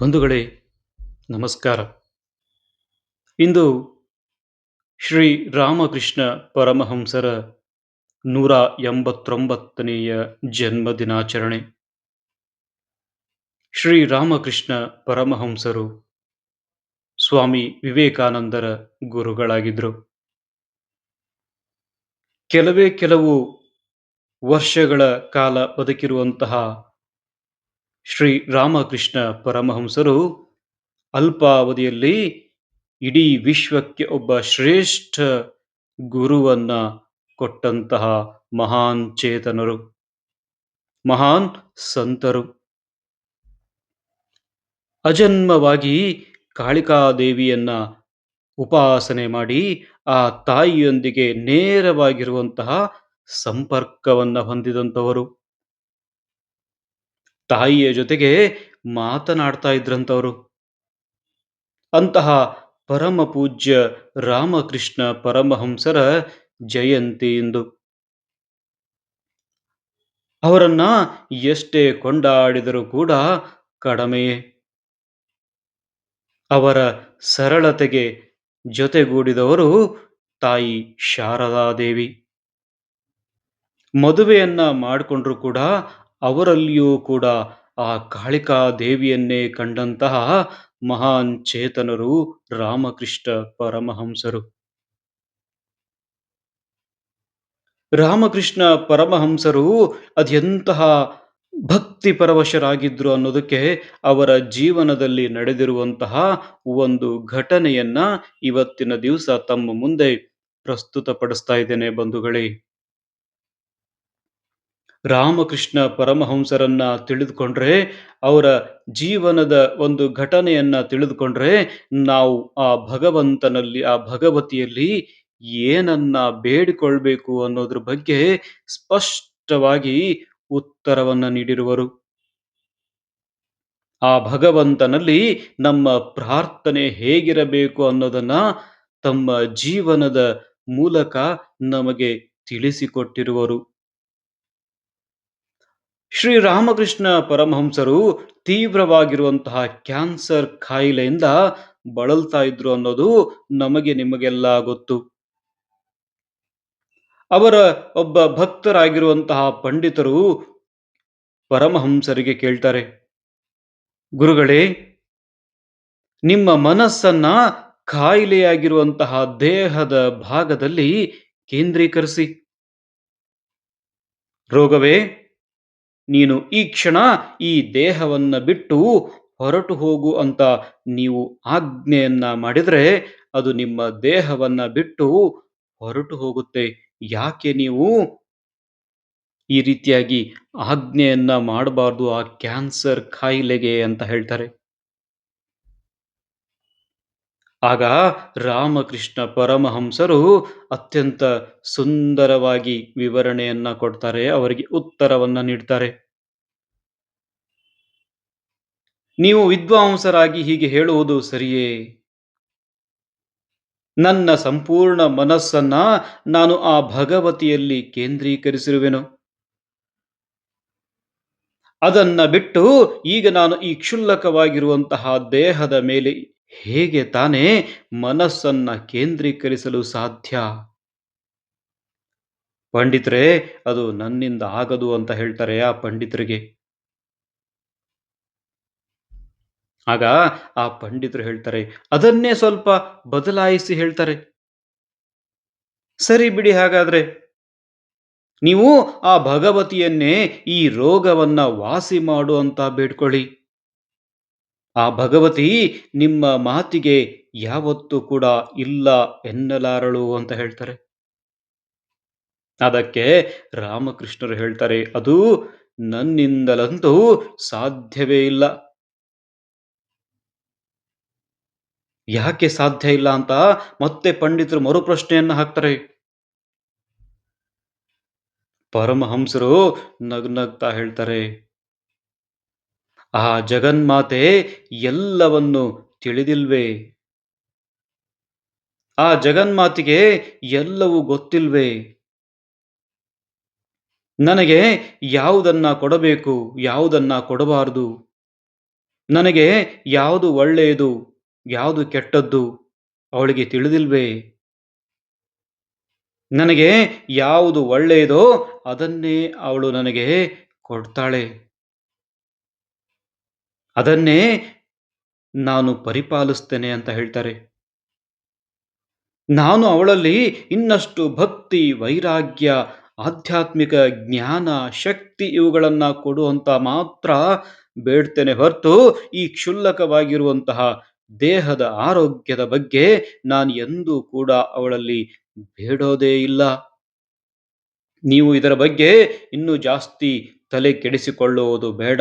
ಬಂಧುಗಳೇ, ನಮಸ್ಕಾರ. ಇಂದು ಶ್ರೀ ರಾಮಕೃಷ್ಣ ಪರಮಹಂಸರ ನೂರ ಎಂಬತ್ತೊಂಬತ್ತನೆಯ ಜನ್ಮ ದಿನಾಚರಣೆ ಶ್ರೀ ರಾಮಕೃಷ್ಣ ಪರಮಹಂಸರು ಸ್ವಾಮಿ ವಿವೇಕಾನಂದರ ಗುರುಗಳಾಗಿದ್ದರು. ಕೆಲವೇ ಕೆಲವು ವರ್ಷಗಳ ಕಾಲ ಬದುಕಿರುವಂತಹ ಶ್ರೀ ರಾಮಕೃಷ್ಣ ಪರಮಹಂಸರು ಅಲ್ಪಾವಧಿಯಲ್ಲಿ ಇಡೀ ವಿಶ್ವಕ್ಕೆ ಒಬ್ಬ ಶ್ರೇಷ್ಠ ಗುರುವನ್ನ ಕೊಟ್ಟಂತಹ ಮಹಾನ್ ಚೇತನರು, ಮಹಾನ್ ಸಂತರು. ಅಜನ್ಮವಾಗಿ ಕಾಳಿಕಾದೇವಿಯನ್ನ ಉಪಾಸನೆ ಮಾಡಿ ಆ ತಾಯಿಯೊಂದಿಗೆ ನೇರವಾಗಿರುವಂತಹ ಸಂಪರ್ಕವನ್ನ ಹೊಂದಿದಂಥವರು. ತಾಯಿಯ ಜೊತೆಗೆ ಮಾತನಾಡ್ತಾ ಇದ್ರಂತವರು. ಅಂತಹ ಪರಮ ಪೂಜ್ಯ ರಾಮಕೃಷ್ಣ ಪರಮಹಂಸರ ಜಯಂತಿ ಇಂದು. ಅವರನ್ನ ಎಷ್ಟೇ ಕೊಂಡಾಡಿದರೂ ಕೂಡ ಕಡಿಮೆಯೇ. ಅವರ ಸರಳತೆಗೆ ಜೊತೆಗೂಡಿದವರು ತಾಯಿ ಶಾರದಾದೇವಿ. ಮದುವೆಯನ್ನ ಮಾಡಿಕೊಂಡ್ರು ಕೂಡ ಅವರಲ್ಲಿಯೂ ಕೂಡ ಆ ಕಾಳಿಕಾ ದೇವಿಯನ್ನೇ ಕಂಡಂತಹ ಮಹಾನ್ ಚೇತನರು ರಾಮಕೃಷ್ಣ ಪರಮಹಂಸರು. ರಾಮಕೃಷ್ಣ ಪರಮಹಂಸರು ಅದೆಂತಹ ಭಕ್ತಿ ಪರವಶರಾಗಿದ್ರು ಅನ್ನೋದಕ್ಕೆ ಅವರ ಜೀವನದಲ್ಲಿ ನಡೆದಿರುವಂತಹ ಒಂದು ಘಟನೆಯನ್ನ ಇವತ್ತಿನ ದಿವಸ ತಮ್ಮ ಮುಂದೆ ಪ್ರಸ್ತುತಪಡಿಸ್ತಾ ಇದ್ದೇನೆ ಬಂಧುಗಳೇ. ರಾಮಕೃಷ್ಣ ಪರಮಹಂಸರನ್ನ ತಿಳಿದುಕೊಂಡ್ರೆ, ಅವರ ಜೀವನದ ಒಂದು ಘಟನೆಯನ್ನ ತಿಳಿದುಕೊಂಡ್ರೆ, ನಾವು ಆ ಭಗವಂತನಲ್ಲಿ, ಆ ಭಗವತಿಯಲ್ಲಿ ಏನನ್ನ ಬೇಡಿಕೊಳ್ಬೇಕು ಅನ್ನೋದ್ರ ಬಗ್ಗೆ ಸ್ಪಷ್ಟವಾಗಿ ಉತ್ತರವನ್ನ ನೀಡಿರುವರು. ಆ ಭಗವಂತನಲ್ಲಿ ನಮ್ಮ ಪ್ರಾರ್ಥನೆ ಹೇಗಿರಬೇಕು ಅನ್ನೋದನ್ನ ತಮ್ಮ ಜೀವನದ ಮೂಲಕ ನಮಗೆ ತಿಳಿಸಿಕೊಟ್ಟಿರುವರು. ಶ್ರೀ ರಾಮಕೃಷ್ಣ ಪರಮಹಂಸರು ತೀವ್ರವಾಗಿರುವಂತಹ ಕ್ಯಾನ್ಸರ್ ಕಾಯಿಲೆಯಿಂದ ಬಳಲ್ತಾ ಇದ್ರು ಅನ್ನೋದು ನಮಗೆ ನಿಮಗೆಲ್ಲ ಗೊತ್ತು. ಅವರ ಒಬ್ಬ ಭಕ್ತರಾಗಿರುವಂತಹ ಪಂಡಿತರು ಪರಮಹಂಸರಿಗೆ ಕೇಳ್ತಾರೆ, ಗುರುಗಳೇ, ನಿಮ್ಮ ಮನಸ್ಸನ್ನ ಕಾಯಿಲೆಯಾಗಿರುವಂತಹ ದೇಹದ ಭಾಗದಲ್ಲಿ ಕೇಂದ್ರೀಕರಿಸಿ. ರೋಗವೇ ನೀನು ಈ ಕ್ಷಣ ಈ ದೇಹವನ್ನು ಬಿಟ್ಟು ಹೊರಟು ಹೋಗು ಅಂತ ನೀವು ಆಜ್ಞೆಯನ್ನ ಮಾಡಿದರೆ ಅದು ನಿಮ್ಮ ದೇಹವನ್ನ ಬಿಟ್ಟು ಹೊರಟು ಹೋಗುತ್ತೆ. ಯಾಕೆ ನೀವು ಈ ರೀತಿಯಾಗಿ ಆಜ್ಞೆಯನ್ನ ಮಾಡಬಾರ್ದು ಆ ಕ್ಯಾನ್ಸರ್ ಕಾಯಿಲೆಗೆ ಅಂತ ಹೇಳ್ತಾರೆ. ಆಗ ರಾಮಕೃಷ್ಣ ಪರಮಹಂಸರು ಅತ್ಯಂತ ಸುಂದರವಾಗಿ ವಿವರಣೆಯನ್ನ ಕೊಡ್ತಾರೆ, ಅವರಿಗೆ ಉತ್ತರವನ್ನ ನೀಡ್ತಾರೆ. ನೀವು ವಿದ್ವಾಂಸರಾಗಿ ಹೀಗೆ ಹೇಳುವುದು ಸರಿಯೇ? ನನ್ನ ಸಂಪೂರ್ಣ ಮನಸ್ಸನ್ನ ನಾನು ಆ ಭಗವತಿಯಲ್ಲಿ ಕೇಂದ್ರೀಕರಿಸಿರುವೆನು. ಅದನ್ನ ಬಿಟ್ಟು ಈಗ ನಾನು ಈ ಕ್ಷುಲ್ಲಕವಾಗಿರುವಂತಹ ದೇಹದ ಮೇಲೆ ಹೇಗೆ ತಾನೇ ಮನಸ್ಸನ್ನ ಕೇಂದ್ರೀಕರಿಸಲು ಸಾಧ್ಯ? ಪಂಡಿತರೇ, ಅದು ನನ್ನಿಂದ ಆಗದು ಅಂತ ಹೇಳ್ತಾರೆ ಆ ಪಂಡಿತರಿಗೆ. ಆಗ ಆ ಪಂಡಿತರು ಹೇಳ್ತಾರೆ, ಅದನ್ನೇ ಸ್ವಲ್ಪ ಬದಲಾಯಿಸಿ ಹೇಳ್ತಾರೆ. ಸರಿ ಬಿಡಿ ಹಾಗಾದ್ರೆ. ನೀವು ಆ ಭಗವತಿಯನ್ನೇ ಈ ರೋಗವನ್ನ ವಾಸಿ ಮಾಡು ಅಂತ ಬೇಡ್ಕೊಳ್ಳಿ. ಆ ಭಗವತಿ ನಿಮ್ಮ ಮಾತಿಗೆ ಯಾವತ್ತೂ ಕೂಡ ಇಲ್ಲ ಎನ್ನಲಾರಳು ಅಂತ ಹೇಳ್ತಾರೆ. ಅದಕ್ಕೆ ರಾಮಕೃಷ್ಣರು ಹೇಳ್ತಾರೆ, ಅದು ನನ್ನಿಂದಲಂತೂ ಸಾಧ್ಯವೇ ಇಲ್ಲ. ಯಾಕೆ ಸಾಧ್ಯ ಇಲ್ಲ ಅಂತ ಮತ್ತೆ ಪಂಡಿತರು ಮರುಪ್ರಶ್ನೆಯನ್ನು ಹಾಕ್ತಾರೆ. ಪರಮಹಂಸರು ನಗ್ನಗ್ತಾ ಹೇಳ್ತಾರೆ ಆ ಜಗನ್ಮಾತೆ ಎಲ್ಲವನ್ನು ತಿಳಿದಿಲ್ವೇ? ಆ ಜಗನ್ಮಾತಿಗೆ ಎಲ್ಲವೂ ಗೊತ್ತಿಲ್ವೇ? ನನಗೆ ಯಾವುದನ್ನ ಕೊಡಬೇಕು, ಯಾವುದನ್ನ ಕೊಡಬಾರದು? ನನಗೆ ಯಾವುದು ಒಳ್ಳೆಯದು, ಯಾವುದು ಕೆಟ್ಟದ್ದು ಅವಳಿಗೆ ತಿಳಿದಿಲ್ವೇ? ನನಗೆ ಯಾವುದು ಒಳ್ಳೆಯದೋ ಅದನ್ನೇ ಅವಳು ನನಗೆ ಕೊಡ್ತಾಳೆ. ಅದನ್ನೇ ನಾನು ಪರಿಪಾಲಿಸ್ತೇನೆ ಅಂತ ಹೇಳ್ತಾರೆ. ನಾನು ಅವಳಲ್ಲಿ ಇನ್ನಷ್ಟು ಭಕ್ತಿ, ವೈರಾಗ್ಯ, ಆಧ್ಯಾತ್ಮಿಕ ಜ್ಞಾನ, ಶಕ್ತಿ ಇವುಗಳನ್ನು ಕೊಡುವಂತ ಮಾತ್ರ ಬೇಡ್ತೇನೆ ಹೊರತು ಈ ಕ್ಷುಲ್ಲಕವಾಗಿರುವಂತಹ ದೇಹದ ಆರೋಗ್ಯದ ಬಗ್ಗೆ ನಾನು ಎಂದೂ ಕೂಡ ಅವಳಲ್ಲಿ ಬೇಡೋದೇ ಇಲ್ಲ. ನೀವು ಇದರ ಬಗ್ಗೆ ಇನ್ನೂ ಜಾಸ್ತಿ ತಲೆ ಕೆಡಿಸಿಕೊಳ್ಳುವುದು ಬೇಡ.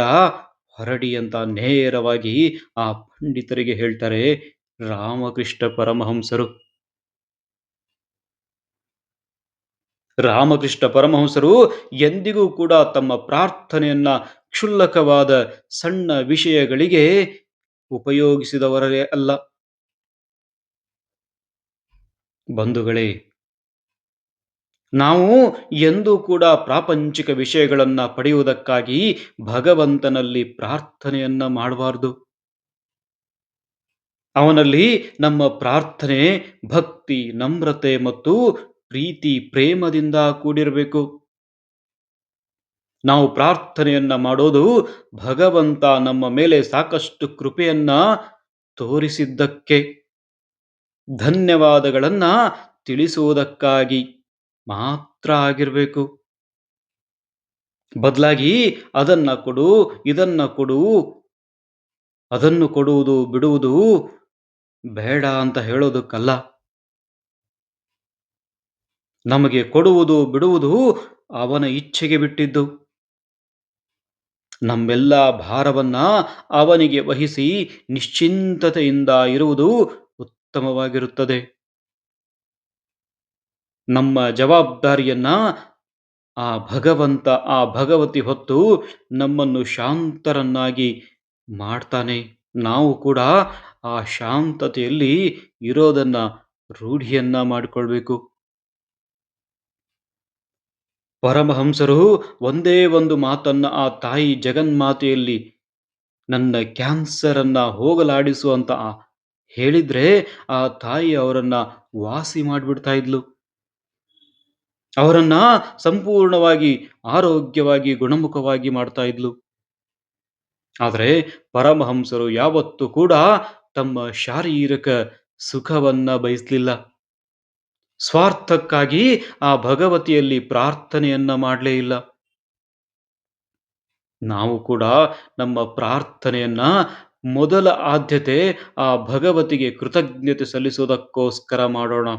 ಹೊರಡಿ ಅಂತ ನೇರವಾಗಿ ಆ ಪಂಡಿತರಿಗೆ ಹೇಳ್ತಾರೆ, ರಾಮಕೃಷ್ಣ ಪರಮಹಂಸರು. ರಾಮಕೃಷ್ಣ ಪರಮಹಂಸರು ಎಂದಿಗೂ ಕೂಡ ತಮ್ಮ ಪ್ರಾರ್ಥನೆಯನ್ನ ಕ್ಷುಲ್ಲಕವಾದ ಸಣ್ಣ ವಿಷಯಗಳಿಗೆ ಉಪಯೋಗಿಸಿದವರೇ ಅಲ್ಲ. ಬಂಧುಗಳೇ ನಾವು ಎಂದೂ ಕೂಡ ಪ್ರಾಪಂಚಿಕ ವಿಷಯಗಳನ್ನ ಪಡೆಯುವುದಕ್ಕಾಗಿ ಭಗವಂತನಲ್ಲಿ ಪ್ರಾರ್ಥನೆಯನ್ನ ಮಾಡಬಾರ್ದು. ಅವನಲ್ಲಿ ನಮ್ಮ ಪ್ರಾರ್ಥನೆ, ಭಕ್ತಿ, ನಮ್ರತೆ ಮತ್ತು ಪ್ರೀತಿ, ಪ್ರೇಮದಿಂದ ಕೂಡಿರಬೇಕು. ನಾವು ಪ್ರಾರ್ಥನೆಯನ್ನ ಮಾಡೋದು ಭಗವಂತ ನಮ್ಮ ಮೇಲೆ ಸಾಕಷ್ಟು ಕೃಪೆಯನ್ನ ತೋರಿಸಿದ್ದಕ್ಕೆ. ಧನ್ಯವಾದಗಳನ್ನ ತಿಳಿಸುವುದಕ್ಕಾಗಿ. ಮಾತ್ರ ಆಗಿರಬೇಕು. ಬದಲಾಗಿ ಅದನ್ನ ಕೊಡು, ಇದನ್ನ ಕೊಡು, ಅದನ್ನು ಕೊಡುವುದು, ಬಿಡುವುದು ಬೇಡ ಅಂತ ಹೇಳೋದಕ್ಕಲ್ಲ. ನಮಗೆ ಕೊಡುವುದು, ಬಿಡುವುದು ಅವನ ಇಚ್ಛೆಗೆ ಬಿಟ್ಟಿದ್ದು. ನಮ್ಮೆಲ್ಲ ಭಾರವನ್ನ ಅವನಿಗೆ ವಹಿಸಿ ನಿಶ್ಚಿಂತತೆಯಿಂದ ಇರುವುದು ಉತ್ತಮವಾಗಿರುತ್ತದೆ. ನಮ್ಮ ಜವಾಬ್ದಾರಿಯನ್ನ ಆ ಭಗವಂತ, ಆ ಭಗವತಿ ಹೊತ್ತು ನಮ್ಮನ್ನು ಶಾಂತರನ್ನಾಗಿ ಮಾಡ್ತಾನೆ. ನಾವು ಕೂಡ ಆ ಶಾಂತತೆಯಲ್ಲಿ ಇರೋದನ್ನ ರೂಢಿಯನ್ನ ಮಾಡಿಕೊಳ್ಬೇಕು. ಪರಮಹಂಸರು ಒಂದೇ ಒಂದು ಮಾತನ್ನ ಆ ತಾಯಿ ಜಗನ್ಮಾತೆಯಲ್ಲಿ ನನ್ನ ಕ್ಯಾನ್ಸರನ್ನ ಹೋಗಲಾಡಿಸುವಂತ ಹೇಳಿದ್ರೆ ಆ ತಾಯಿ ಅವರನ್ನ ವಾಸಿ ಮಾಡಿಬಿಡ್ತಾ ಇದ್ಲು. ಅವರನ್ನ ಸಂಪೂರ್ಣವಾಗಿ ಆರೋಗ್ಯವಾಗಿ, ಗುಣಮುಖವಾಗಿ ಮಾಡ್ತಾ ಇದ್ಲು. ಆದರೆ ಪರಮಹಂಸರು ಯಾವತ್ತೂ ಕೂಡ ತಮ್ಮ ಶಾರೀರಿಕ ಸುಖವನ್ನ ಬಯಸಲಿಲ್ಲ. ಸ್ವಾರ್ಥಕ್ಕಾಗಿ ಆ ಭಗವತಿಯಲ್ಲಿ ಪ್ರಾರ್ಥನೆಯನ್ನ ಮಾಡಲೇ ಇಲ್ಲ. ನಾವು ಕೂಡ ನಮ್ಮ ಪ್ರಾರ್ಥನೆಯನ್ನ ಮೊದಲ ಆದ್ಯತೆ ಆ ಭಗವತಿಗೆ ಕೃತಜ್ಞತೆ ಸಲ್ಲಿಸುವುದಕ್ಕೋಸ್ಕರ ಮಾಡೋಣ.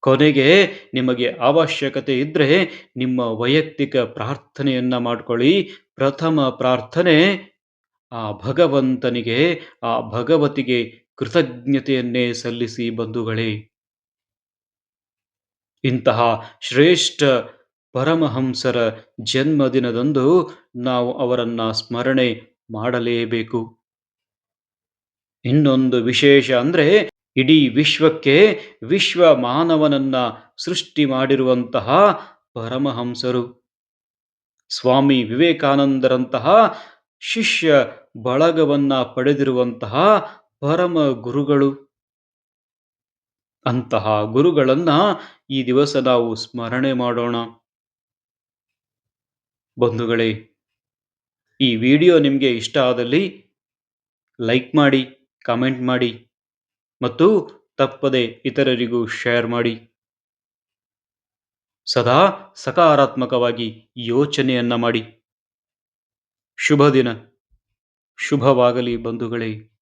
ಕೊನೆಗೆ ನಿಮಗೆ ಅವಶ್ಯಕತೆ ಇದ್ರೆ ನಿಮ್ಮ ವೈಯಕ್ತಿಕ ಪ್ರಾರ್ಥನೆಯನ್ನ ಮಾಡ್ಕೊಳ್ಳಿ. ಪ್ರಥಮ ಪ್ರಾರ್ಥನೆ, ಆ ಭಗವಂತನಿಗೆ, ಆ ಭಗವತಿಗೆ ಕೃತಜ್ಞತೆಯನ್ನೇ ಸಲ್ಲಿಸಿ ಬಂಧುಗಳೇ. ಇಂತಹ ಶ್ರೇಷ್ಠ ಪರಮಹಂಸರ ಜನ್ಮದಿನದಂದು ನಾವು ಅವರನ್ನ ಸ್ಮರಣೆ ಮಾಡಲೇಬೇಕು. ಇನ್ನೊಂದು ವಿಶೇಷ ಅಂದ್ರೆ ಇಡೀ ವಿಶ್ವಕ್ಕೆ ವಿಶ್ವ ಮಾನವನನ್ನ ಸೃಷ್ಟಿ ಮಾಡಿರುವಂತಹ ಪರಮಹಂಸರು. ಸ್ವಾಮಿ ವಿವೇಕಾನಂದರಂತಹ ಶಿಷ್ಯ ಬಳಗವನ್ನ ಪಡೆದಿರುವಂತಹ ಪರಮ ಗುರುಗಳು. ಅಂತಹ ಗುರುಗಳನ್ನ ಈ ದಿವಸ ನಾವು ಸ್ಮರಣೆ ಮಾಡೋಣ. ಬಂಧುಗಳೇ, ಈ ವಿಡಿಯೋ ನಿಮಗೆ ಇಷ್ಟ ಆದಲ್ಲಿ ಲೈಕ್ ಮಾಡಿ, ಕಾಮೆಂಟ್ ಮಾಡಿ. ಮತ್ತು ತಪ್ಪದೆ ಇತರರಿಗೂ ಶೇರ್ ಮಾಡಿ. ಸದಾ ಸಕಾರಾತ್ಮಕವಾಗಿ ಯೋಚನೆಯನ್ನ ಮಾಡಿ. ಶುಭ ದಿನ ಶುಭವಾಗಲಿ ಬಂಧುಗಳೇ.